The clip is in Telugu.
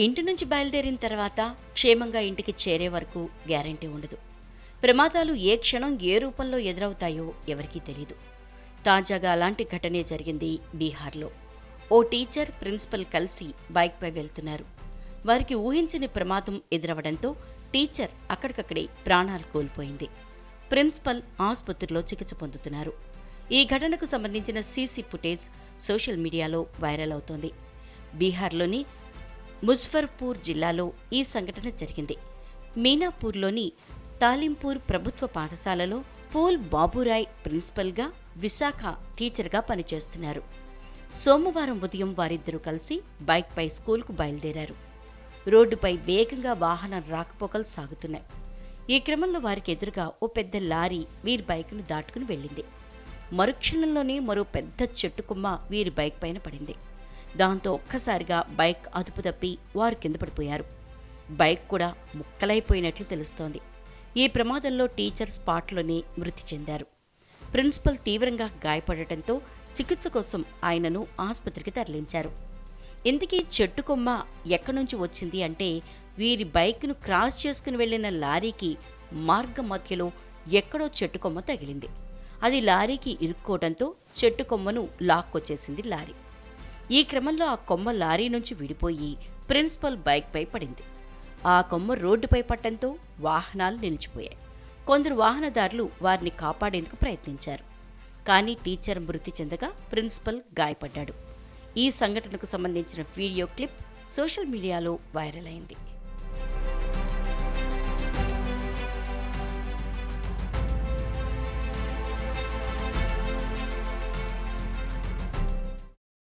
ఇంటి నుంచి బయలుదేరిన తర్వాత క్షేమంగా ఇంటికి చేరే వరకు గ్యారంటీ ఉండదు. ప్రమాదాలు ఏ క్షణం ఏ రూపంలో ఎదురవుతాయో ఎవరికీ తెలియదు తాజాగా అలాంటి ఘటనే జరిగింది బీహార్లో. ఓ టీచర్ ప్రిన్సిపల్ కలిసి బైక్పై వెళ్తున్నారు. వారికి ఊహించని ప్రమాదం ఎదురవడంతో టీచర్ అక్కడికక్కడే ప్రాణాలు కోల్పోయింది. ప్రిన్సిపల్ ఆసుపత్రిలో చికిత్స పొందుతున్నారు. ఈ ఘటనకు సంబంధించిన CC footage social media viral అవుతోంది. బీహార్లోని ముజఫర్పూర్ జిల్లాలో ఈ సంఘటన జరిగింది. మీనాపూర్లోని తాలింపూర్ ప్రభుత్వ పాఠశాలలో పూల్ బాబురాయ్ ప్రిన్సిపల్గా విశాఖ టీచర్గా పనిచేస్తున్నారు. సోమవారం ఉదయం వారిద్దరూ కలిసి బైక్పై స్కూల్కు బయలుదేరారు. రోడ్డుపై వేగంగా వాహనాలు రాకపోకలు సాగుతున్నాయి. ఈ క్రమంలో వారికి ఎదురుగా ఓ పెద్ద లారీ వీరి బైక్ను దాటుకుని వెళ్ళింది. మరుక్షణంలోనే మరో పెద్ద చెట్టు కొమ్మ వీరి బైక్ పైన పడింది. దాంతో ఒక్కసారిగా బైక్ అదుపు తప్పి వారు కింద పడిపోయారు. బైక్ కూడా ముక్కలైపోయినట్లు తెలుస్తోంది. ఈ ప్రమాదంలో టీచర్ స్పాట్లోనే మృతి చెందారు. ప్రిన్సిపల్ తీవ్రంగా గాయపడటంతో చికిత్స కోసం ఆయనను ఆసుపత్రికి తరలించారు. ఇంతకీ చెట్టు కొమ్మ ఎక్కడి నుంచి వచ్చింది? అంటే వీరి బైక్ను క్రాస్ చేసుకుని వెళ్ళిన లారీకి మార్గ మధ్యలో ఎక్కడో చెట్టు కొమ్మ తగిలింది. అది లారీకి ఇరుక్కోవడంతో చెట్టు కొమ్మను లాక్కొచ్చేసింది లారీ. ఈ క్రమంలో ఆ కొమ్మ లారీ నుంచి విడిపోయి ప్రిన్సిపల్ బైక్పై పడింది. ఆ కొమ్మ రోడ్డుపై పట్టడంతో వాహనాలు నిలిచిపోయాయి. కొందరు వాహనదారులు వారిని కాపాడేందుకు ప్రయత్నించారు. కానీ టీచర్ మృతి చెందగా ప్రిన్సిపల్ గాయపడ్డాడు. ఈ సంఘటనకు సంబంధించిన video clip social media viral అయింది.